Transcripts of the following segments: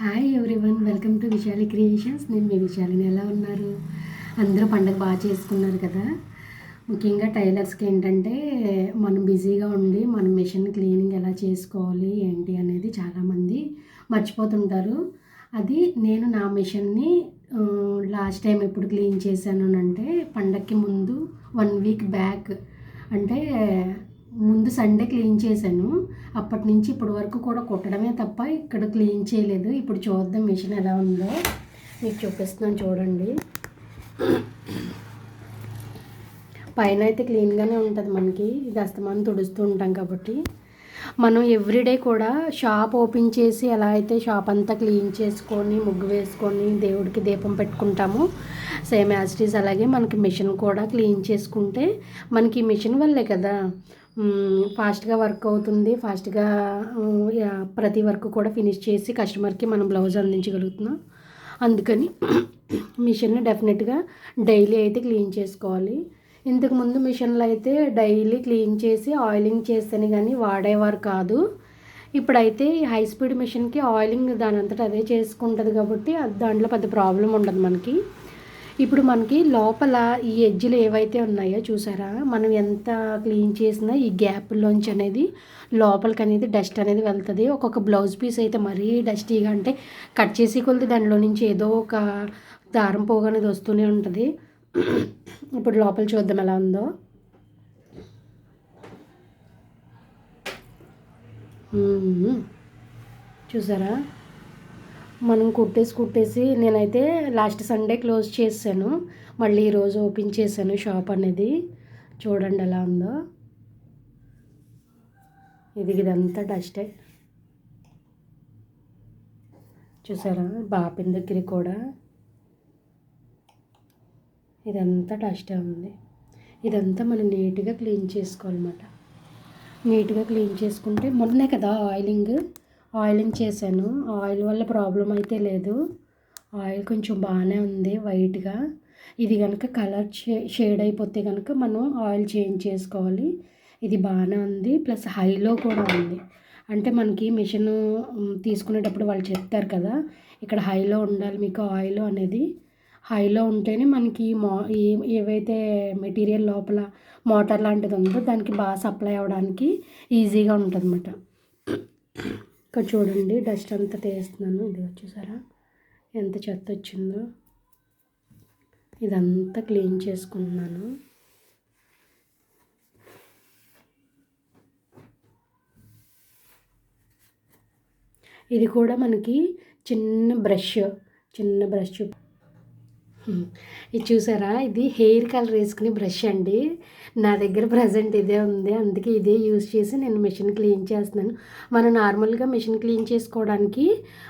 Hi everyone welcome to Vishali creations నేను మీ విశాలిని ఎలా ఉన్నారు? అందరూ పండగ బాగా చేసుకున్నారు కదా? ముఖ్యంగా టైలర్స్కి ఏంటంటే మనం బిజీగా ఉండి మన మిషన్ క్లీనింగ్ ఎలా చేసుకోవాలి ఏంటి అనేది చాలామంది మర్చిపోతుంటారు. అది నేను నా మిషన్ని లాస్ట్ టైం ఎప్పుడు క్లీన్ చేశాను అంటే పండగకి ముందు వన్ వీక్ బ్యాక్. అంటే ముందు సండే క్లీన్ చేశాను. అప్పటి నుంచి ఇప్పటి వరకు కూడా కుట్టడమే తప్ప ఇక్కడ క్లీన్ చేయలేదు. ఇప్పుడు చూద్దాం మిషన్ ఎలా ఉందో. మీకు చూపిస్తున్నాను చూడండి. పైన అయితే క్లీన్గానే ఉంటుంది మనకి. ఇది అస్తమానం తుడుస్తూ ఉంటాం కాబట్టి. మనం ఎవ్రీడే కూడా షాప్ ఓపెన్ చేసి ఎలా అయితే షాప్ అంతా క్లీన్ చేసుకొని ముగ్గు వేసుకొని దేవుడికి దీపం పెట్టుకుంటాము. సేమ్ యాజ్ అలాగే మనకి మిషన్ కూడా క్లీన్ చేసుకుంటే మనకి మిషన్ వల్లే కదా. ఫాస్ట్గా వర్క్ అవుతుంది. ఫాస్ట్గా ప్రతి వర్క్ కూడా ఫినిష్ చేసి కస్టమర్కి మనం బ్లౌజ్ అందించగలుగుతున్నాం. అందుకని మిషన్ని డెఫినెట్గా డైలీ అయితే క్లీన్ చేసుకోవాలి. ఇంతకుముందు మిషన్లు అయితే డైలీ క్లీన్ చేసి ఆయిలింగ్ చేస్తేనే కానీ వాడేవారు కాదు. ఇప్పుడైతే హై స్పీడ్ మిషన్కి ఆయిలింగ్ దాని అదే చేసుకుంటుంది కాబట్టి దాంట్లో పెద్ద ప్రాబ్లం ఉండదు మనకి. ఇప్పుడు మనకి లోపల ఈ ఎడ్జ్లు ఏవైతే ఉన్నాయో చూసారా? మనం ఎంత క్లీన్ చేసినా ఈ గ్యాప్లోంచి అనేది లోపలికి అనేది డస్ట్ అనేది వెళ్తుంది. ఒక్కొక్క బ్లౌజ్ పీస్ అయితే మరీ డస్టీగా అంటే కట్ చేసి కొలిది దానిలో నుంచి ఏదో ఒక దారం పోగు అనేది వస్తూనే ఉంటుంది. ఇప్పుడు లోపల చూద్దాం ఎలా ఉందో. చూసారా? మనం కుట్టేసి కుట్టేసి నేనైతే లాస్ట్ సండే క్లోజ్ చేశాను. మళ్ళీ ఈరోజు ఓపెన్ చేశాను షాప్ అనేది. చూడండి ఎలా ఉందో. ఇది ఇదంతా డస్టే. చూసారా? బాపిన దగ్గర కూడా. ఇదంతా డస్టే ఉంది. ఇదంతా మనం నీట్గా క్లీన్ చేసుకోవాలన్నమాట. నీట్గా క్లీన్ చేసుకుంటే మొన్నే కదా ఆయిలింగ్? ఆయిలింగ్ చేశాను. ఆయిల్ వల్ల ప్రాబ్లం అయితే లేదు. ఆయిల్ కొంచెం బాగానే ఉంది వైట్గా. ఇది కనుక కలర్ షేడ్ అయిపోతే కనుక మనం ఆయిల్ చేంజ్ చేసుకోవాలి. ఇది బాగానే ఉంది. ప్లస్ హైలో కూడా ఉంది. అంటే మనకి మిషన్ తీసుకునేటప్పుడు వాళ్ళు చెప్తారు కదా ఇక్కడ హైలో ఉండాలి మీకు ఆయిల్ అనేది. హైలో ఉంటేనే మనకి మో ఏవైతే మెటీరియల్ లోపల మోటార్ లాంటిది ఉందో దానికి బాగా సప్లై అవ్వడానికి ఈజీగా ఉంటుంది అన్నమాట ఇక్కడ చూడండి డస్ట్ అంతా తీస్తున్నాను ఇది వచ్చేసారా? ఎంత చెత్త వచ్చిందో. ఇదంతా క్లీన్ చేసుకుంటున్నాను ఇది కూడా మనకి చిన్న బ్రష్ చిన్న బ్రష్ ఇది చూసారా? ఇది హెయిర్ కలర్ వేసుకునే బ్రష్ అండి. నా దగ్గర ప్రజెంట్ ఇదే ఉంది. అందుకే ఇదే యూజ్ చేసి నేను మిషన్ క్లీన్ చేస్తున్నాను. మనం నార్మల్గా మిషన్ క్లీన్ చేసుకోవడానికి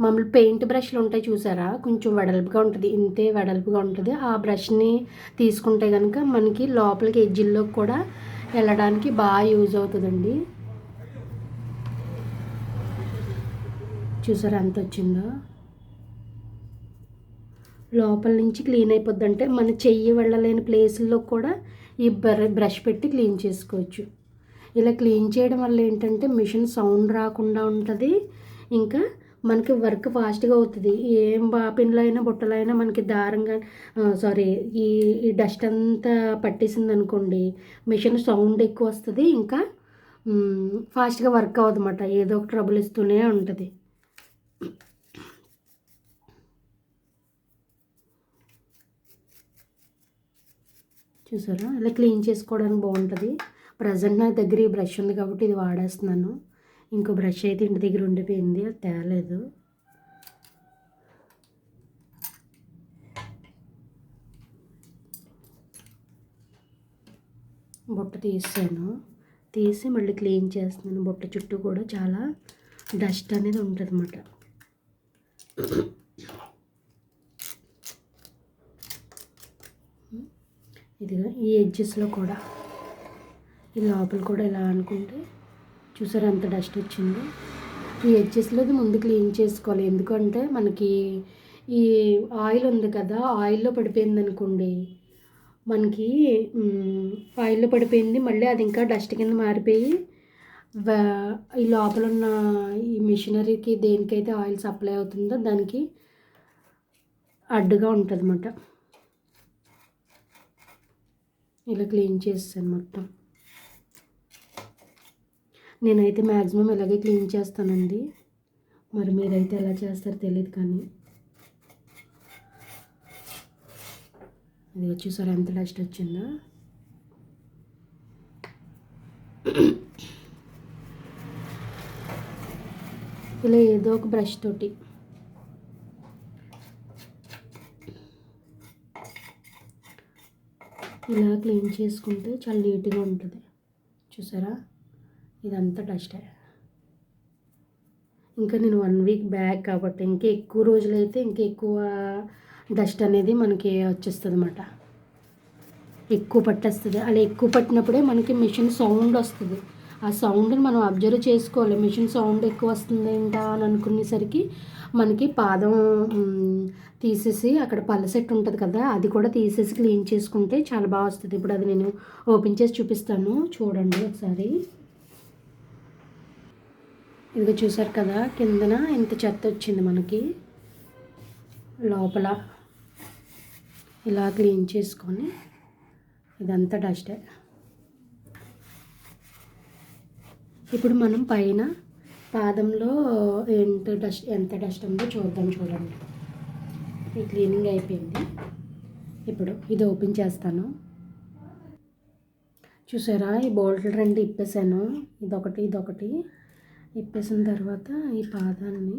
మామూలు పెయింట్ బ్రష్లు ఉంటాయి చూసారా? కొంచెం వెడల్పుగా ఉంటుంది. ఇంతే వెడల్పుగా ఉంటుంది. ఆ బ్రష్ని తీసుకుంటే కనుక మనకి లోపలికి ఎడ్జిల్లోకి కూడా వెళ్ళడానికి బాగా యూజ్ అవుతుందండి. చూసారా ఎంత వచ్చిందో? లోపల నుంచి క్లీన్ అయిపోద్ది. అంటే మన చెయ్యి వెళ్ళలేని ప్లేసుల్లో కూడా ఈ బ్రష్ పెట్టి క్లీన్ చేసుకోవచ్చు. ఇలా క్లీన్ చేయడం వల్ల ఏంటంటే మిషన్ సౌండ్ రాకుండా ఉంటుంది. ఇంకా మనకి వర్క్ ఫాస్ట్గా అవుతుంది. ఏం బాపిన్లో అయినా బుట్టలో అయినా మనకి దారంగా సారీ ఈ ఈ డస్ట్ అంతా పట్టేసింది అనుకోండి మిషన్ సౌండ్ ఎక్కువ వస్తుంది. ఇంకా ఫాస్ట్గా వర్క్ అన్నమాట ఏదో ఒక ట్రబుల్ ఇస్తూనే ఉంటుంది. చూసారా? ఇలా క్లీన్ చేసుకోవడానికి బాగుంటుంది. ప్రజెంట్ నా దగ్గర ఈ బ్రష్ ఉంది కాబట్టి ఇది వాడేస్తున్నాను. ఇంకో బ్రష్ అయితే ఇంటి దగ్గర ఉండిపోయింది. అది తేలేదు. బుట్ట తీసాను. తీసి మళ్ళీ క్లీన్ చేస్తున్నాను. బుట్ట చుట్టూ కూడా చాలా డస్ట్ అనేది ఉంటుంది అన్నమాట ఇదిగా ఈ ఎడ్జెస్లో కూడా ఈ లోపల కూడా ఇలా అనుకుంటే చూసారు అంత డస్ట్ వచ్చిందో? ఈ ఎడ్జెస్లో ముందు క్లీన్ చేసుకోవాలి. ఎందుకంటే మనకి ఈ ఆయిల్ ఉంది కదా ఆయిల్లో పడిపోయింది అనుకోండి మనకి ఆయిల్లో పడిపోయింది మళ్ళీ అది ఇంకా డస్ట్ కింద మారిపోయి ఈ లోపల ఉన్న ఈ మిషనరీకి దేనికైతే ఆయిల్ సప్లై అవుతుందో దానికి అడ్డుగా ఉంటుంది అన్నమాట ఇలా క్లీన్ చేస్తాను మొత్తం. నేనైతే మ్యాక్సిమం ఇలాగే క్లీన్ చేస్తానండి. మరి మీరైతే ఎలా చేస్తారో తెలియదు కానీ. అది చూసారా ఎంత డస్ట్ వచ్చిందో. ఇలా ఏదో ఒక బ్రష్ తోటి. ఇలా క్లీన్ చేసుకుంటే చాలా నీట్గా ఉంటుంది. చూసారా? ఇదంతా డస్టే. ఇంకా నేను వన్ వీక్ బ్యాక్ కాబట్టి ఇంకా ఎక్కువ రోజులైతే ఇంకా ఎక్కువ డస్ట్ అనేది మనకి వచ్చేస్తుంది అన్నమాట ఎక్కువ పట్టేస్తుంది. అలా ఎక్కువ పట్టినప్పుడే మనకి మిషన్ సౌండ్ వస్తుంది. ఆ సౌండ్ని మనం అబ్జర్వ్ చేసుకోవాలి. మిషన్ సౌండ్ ఎక్కువ వస్తుంది ఏంటా అని అనుకునేసరికి మనకి పాదం తీసేసి అక్కడ పళ్ళ ఉంటుంది కదా అది కూడా తీసేసి క్లీన్ చేసుకుంటే చాలా బాగా వస్తుంది. ఇప్పుడు అది నేను ఓపెన్ చేసి చూపిస్తాను. చూడండి ఒకసారి. ఇదిగో చూసారు కదా కిందన ఇంత చెత్త వచ్చింది మనకి. లోపల ఇలా క్లీన్ చేసుకొని ఇదంతా డస్టే. ఇప్పుడు మనం పైన పాదంలో ఎంత డస్ట్ ఎంత డస్ట్ ఉందో చూద్దాం చూడండి. ఈ క్లీనింగ్ అయిపోయింది. ఇప్పుడు ఇది ఓపెన్ చేస్తాను. చూసారా? ఈ బోల్ట్లు రెండు ఇప్పేసాను ఇదొకటి ఇదొకటి. ఇప్పేసిన తర్వాత ఈ పాదాన్ని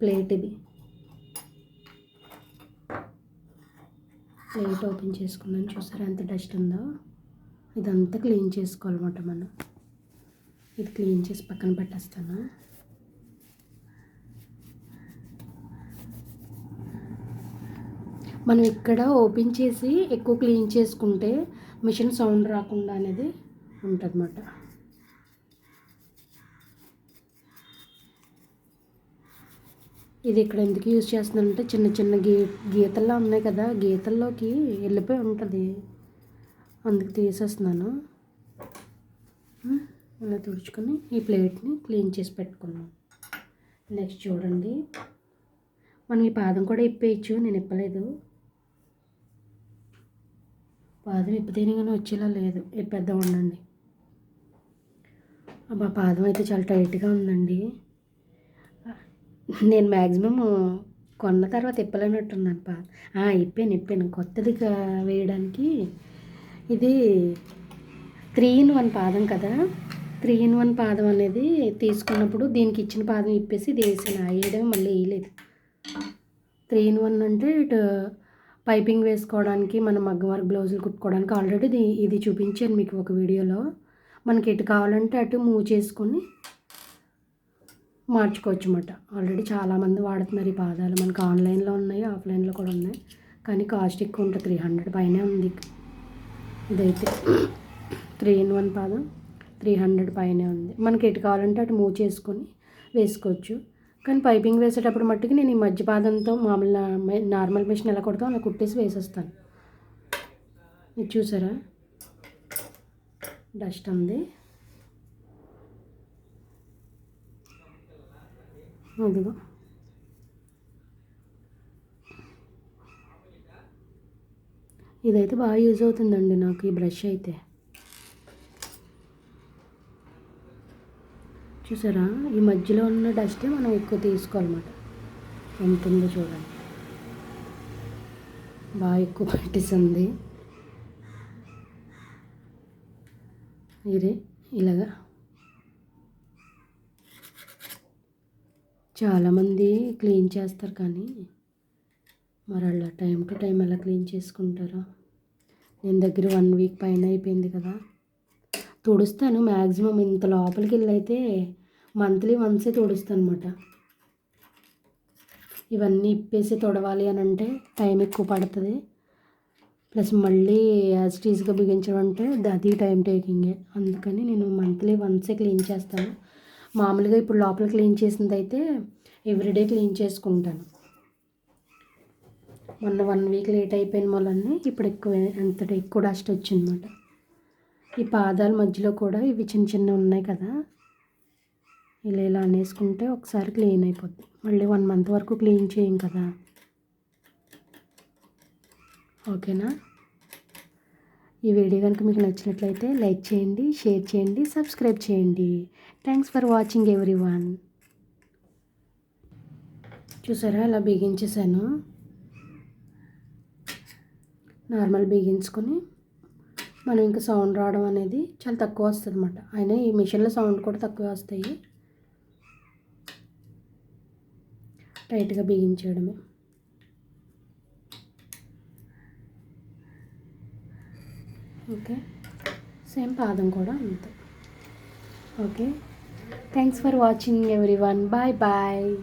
ప్లేట్ ఇది. ప్లేట్ ఓపెన్ చేసుకున్నాను చూసారా ఎంత డస్ట్ ఉందో? ఇదంతా క్లీన్ చేసుకోవాలన్నమాట మనం. ఇది క్లీన్ చేసి పక్కన పెట్టేస్తాను. మనం ఇక్కడ ఓపెన్ చేసి ఎక్కువ క్లీన్ చేసుకుంటే మిషన్ సౌండ్ రాకుండా అనేది ఉంటుందన్నమాట. ఇది ఇక్కడ ఎందుకు యూజ్ చేస్తున్నానంటే చిన్న చిన్న గీ గీతల్లో ఉన్నాయి కదా గీతల్లోకి వెళ్ళిపోయి ఉంటుంది. అందుకు తీసేస్తున్నాను. ఇలా తుడుచుకొని ఈ ప్లేట్ని క్లీన్ చేసి పెట్టుకున్నాం నెక్స్ట్ చూడండి. మనం ఈ పాదం కూడా ఇప్పేయచ్చు నేను ఇప్పలేదు. పాదం ఇప్పితేనే కానీ వచ్చేలా లేదు. ఇప్పేద్దాం ఉండండి. మా పాదం అయితే చాలా టైట్గా ఉందండి. నేను మ్యాక్సిమమ్ కొన్న తర్వాత ఇప్పలేనట్టున్నాను పా ఇప్పాను ఇప్పాను. కొత్తది వేయడానికి ఇది త్రీ ఇన్ వన్ పాదం కదా. త్రీ ఇన్ వన్ పాదం అనేది తీసుకున్నప్పుడు దీనికి ఇచ్చిన పాదం ఇప్పేసి ఇది వేసాను వేయడం మళ్ళీ వేయలేదు. త్రీ ఇన్ వన్ అంటే ఇటు పైపింగ్ వేసుకోవడానికి మన మగ్గం వర్క్ బ్లౌజులు కుట్టుకోవడానికి ఆల్రెడీ ఇది చూపించాను మీకు ఒక వీడియోలో. మనకి ఎటు కావాలంటే అటు మూవ్ చేసుకొని మార్చుకోవచ్చు అన్నమాట ఆల్రెడీ చాలామంది వాడుతున్నారు ఈ పాదాలు. మనకు ఆన్లైన్లో ఉన్నాయి ఆఫ్లైన్లో కూడా ఉన్నాయి. కానీ కాస్ట్ ఎక్కువ ఉంటుంది. త్రీ హండ్రెడ్ పైనే ఉంది. ఇదైతే త్రీ ఇన్ వన్ పాదం. త్రీ హండ్రెడ్ పైనే ఉంది. మనకి ఎటు కావాలంటే అటు మూవ్ చేసుకొని వేసుకోవచ్చు. కానీ పైపింగ్ వేసేటప్పుడు మట్టుకు నేను ఈ మధ్యపాదంతో మామూలు నార్మల్ మిషన్ ఎలా కొడతాం అలా కుట్టేసి వేసేస్తాను. ఇది చూసారా? డస్ట్ ఉంది. అదిగో ఇదైతే బాగా యూజ్ అవుతుందండి నాకు ఈ బ్రష్ అయితే. చూసారా? ఈ మధ్యలో ఉన్న డస్టే మనం ఎక్కువ తీసుకోవాలన్నమాట. ఎంత ఉందో చూడండి. బాగా ఎక్కువ పట్టేసింది. ఇదే ఇలాగా. చాలామంది క్లీన్ చేస్తారు కానీ మరి అలా టైం టు టైం ఎలా క్లీన్ చేసుకుంటారో. నేను దగ్గర వన్ వీక్ పైన అయిపోయింది కదా. తుడుస్తాను మ్యాక్సిమం ఇంత లోపలికి వెళ్ళి అయితే మంత్లీ వన్సే తుడుస్తాను అనమాట ఇవన్నీ ఇప్పేసి తొడవాలి అని అంటే టైం ఎక్కువ పడుతుంది. ప్లస్ మళ్ళీ యాజ్ టీజ్గా బిగించడం అంటే అది టైం టేకింగే. అందుకని నేను మంత్లీ వన్సే క్లీన్ చేస్తాను. మామూలుగా ఇప్పుడు లోపల క్లీన్ చేసింది అయితే ఎవ్రీడే క్లీన్ చేసుకుంటాను. మొన్న వన్ వీక్ లేట్ అయిపోయిన వల్లనే ఇప్పుడు ఎక్కువ అంతటి ఎక్కువ డస్ట్ వచ్చిందన్నమాట. ఈ పాదాల మధ్యలో కూడా ఇవి చిన్న చిన్న ఉన్నాయి కదా. ఇలా ఇలా అనేసుకుంటే ఒకసారి క్లీన్ అయిపోద్ది. మళ్ళీ వన్ మంత్ వరకు క్లీన్ చేయం కదా. ఓకేనా? ఈ వీడియో కనుక మీకు నచ్చినట్లయితే లైక్ చేయండి షేర్ చేయండి సబ్స్క్రైబ్ చేయండి. Thanks for watching everyone చూసారా? అలా బిగించేసాను. నార్మల్ బిగించుకొని మనం ఇంకా సౌండ్ రావడం అనేది చాలా తక్కువ వస్తుంది అనమాట అయినా ఈ మిషన్లో సౌండ్ కూడా తక్కువ వస్తాయి. టైట్గా బిగించేయడమే. ఓకే. సేమ్ పాదం కూడా అంతే. Okay. Thanks for watching everyone bye bye.